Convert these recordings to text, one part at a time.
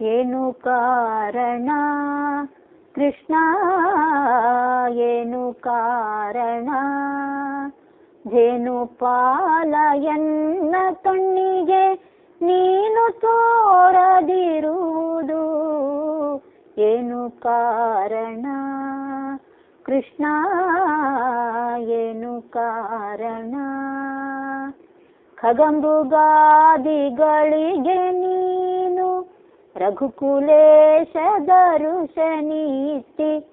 ಏನು ಕಾರಣ? ಕೃಷ್ಣ, ಏನು ಕಾರಣ? ಜೇನು ಪಾಲಯನ್ನ ಕಣ್ಣಿಗೆ ನೀನು ತೋರದಿರುವುದು ಏನು ಕಾರಣ? ಕೃಷ್ಣ, ಏನು ಕಾರಣ? ಖಗಂಬುಗಾದಿಗಳಿಗೆ ರಘುಕುಲೇಶ ದರುಶನೀತಿ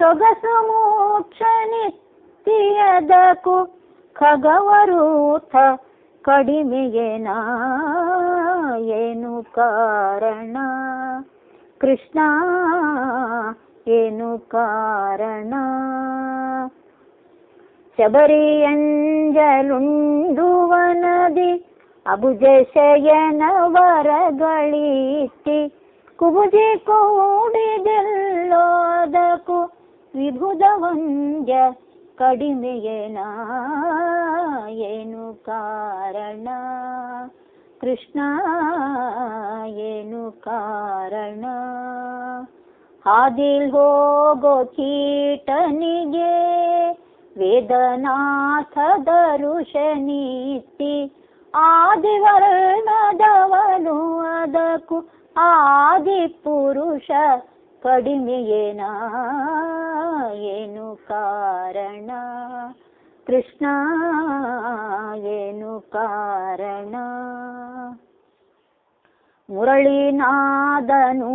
ಸೊಗಸು ಮೋಕ್ಷ ನಿತ್ಯದಕು ಖಗವರೂಥ ಕಡಿಮೆಯೇನ ಏನು ಕಾರಣ ಕೃಷ್ಣ ಏನು ಕಾರಣ ಶಬರಿಯಂಜಲುಂಡುವನದಿ ಅಬುಜ ಶಯನ ವರಗಳೀತಿ ಕುಬುಜಿ ಕೂಡಿದೆಲ್ಲೋದಕು ವಿಭುಧವಂಜ ಕಡಿಮೆಯೇನ ಏನು ಕಾರಣ? ಕೃಷ್ಣ, ಏನು ಕಾರಣ? ಹಾದಿಲ್ ಹೋಗೋ ಕೀಟನಿಗೆ ವೇದನಾಥ ದರುಶನೀತಿ ಆದಿವರ್ಣದವನು ಅದಕ್ಕೂ ಆದಿ ಪುರುಷ ಕಡಿಮೆಯೇನ ಏನು ಕಾರಣ? ಕೃಷ್ಣ, ಏನು ಕಾರಣ? ಮುರಳಿನಾದನು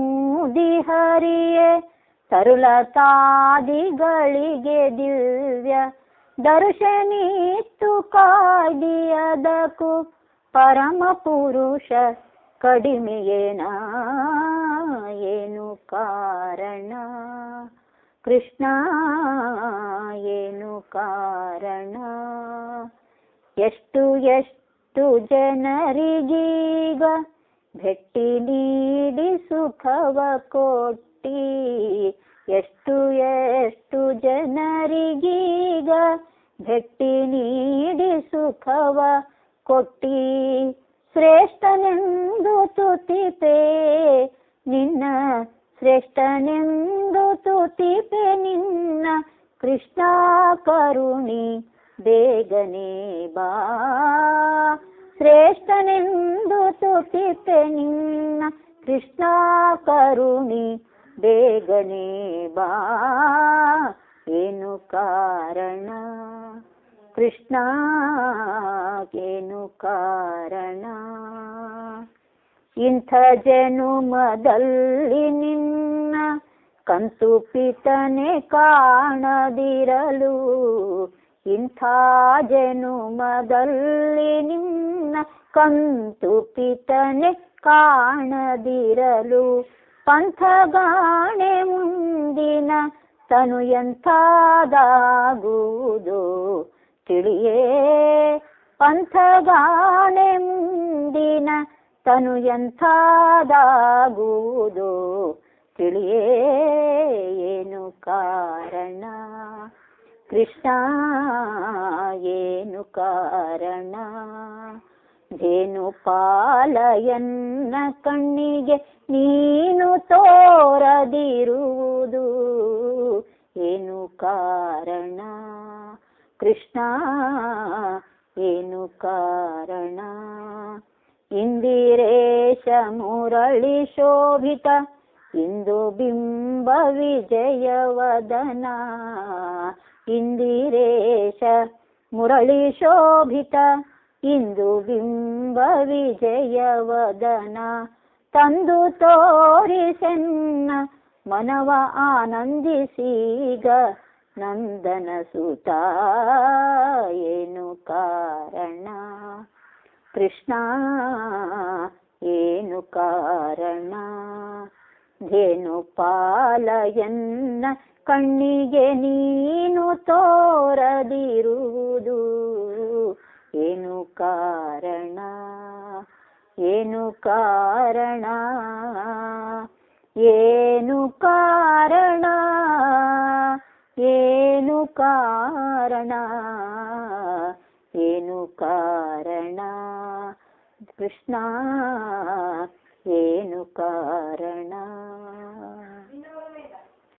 ದಿಹರಿಯೇ, ತರುಲತಾದಿಗಳಿಗೆ ದಿವ್ಯ ದರ್ಶನಿತ್ತು ಕಾಡಿಯದಕು ಪರಮ ಪುರುಷ ಕಡಿಮೆಯೇನ ಏನು ಕಾರಣ? ಕೃಷ್ಣ, ಏನು ಕಾರಣ? ಎಷ್ಟು ಎಷ್ಟು ಜನರಿಗೀಗ ಭೆಟ್ಟಿ ನೀಡಿ ಸುಖವ ಕೊಟ್ಟಿ, ಎಷ್ಟು ಎಷ್ಟು ಜನರಿಗೀಗ ಭೆಟ್ಟಿ ನೀಡಿ ಸುಖವ ಕೊಟ್ಟಿ ಶ್ರೇಷ್ಠನೆಂದು ತುತಿಪೆ ನಿನ್ನ ಶ್ರೇಷ್ಠನೆಂದು ತುತಿಪೆ ನಿನ್ನ ಕೃಷ್ಣ ಕರುಣಿ ಬೇಗನೆ ಬಾ. ಶ್ರೇಷ್ಠನೆಂದು ತುತಿಪೆ ನಿನ್ನ ಕೃಷ್ಣ ಕರುಣಿ ಬೇಗನೆ ಬಾ. ಏನು ಕಾರಣ? ಕೃಷ್ಣ ಏನು ಕಾರಣ? ಇಂಥ ಜನುಮದಲ್ಲಿ ನಿನ್ನ ಕಂತು ಪಿತನೆ ಕಾಣದಿರಲು. ಇಂಥ ಜನುಮದಲ್ಲಿ ನಿನ್ನ ಕಂತು ಪಿತನೆ ಕಾಣದಿರಲು. ಪಂಥಗಾಣೆ ಮುಂದಿನ ತನು ಎಂಥದಾಗುವುದು? ತಿಳಿಯೇ ಪಂಥಗಾಣೆ ಮುಂದಿನ ತನು ಎಂಥದಾಗುವುದು? ತಿಳಿಯೇ ಏನು ಕಾರಣ? ಕೃಷ್ಣ ಏನು ಕಾರಣ? ಧೇನು ಪಾಲಯನ್ನ ಕಣ್ಣಿಗೆ ನೀನು ತೋರದಿರುವುದು. ಏನು ಕಾರಣ ಕೃಷ್ಣ, ಏನು ಕಾರಣ? ಇಂದಿರೇಶ ಮುರಳಿ ಶೋಭಿತ, ಇಂದು ಬಿಂಬ ವಿಜಯವದನ ಇಂದಿರೇಶ ಮುರಳಿ ಶೋಭಿತ, ಇಂದು ಬಿಂಬ ವಿಜಯವದನ ತಂದು ತೋರಿಸೆನ್ನ, ಮನವ ಆನಂದಿಸೀಗ ನಂದನ ಸುತ ಏನು ಕಾರಣ? ಕೃಷ್ಣ, ಏನು ಕಾರಣ? ಧೇನು ಪಾಲಯನ್ನ ಕಣ್ಣಿಗೆ ನೀನು ತೋರದಿರುವುದು ಏನು ಕಾರಣ? ಏನು ಕಾರಣ? ಏನು ಕಾರಣ ಕಾರಣ? ಏನು ಕಾರಣ? ಕೃಷ್ಣ ಏನು ಕಾರಣ?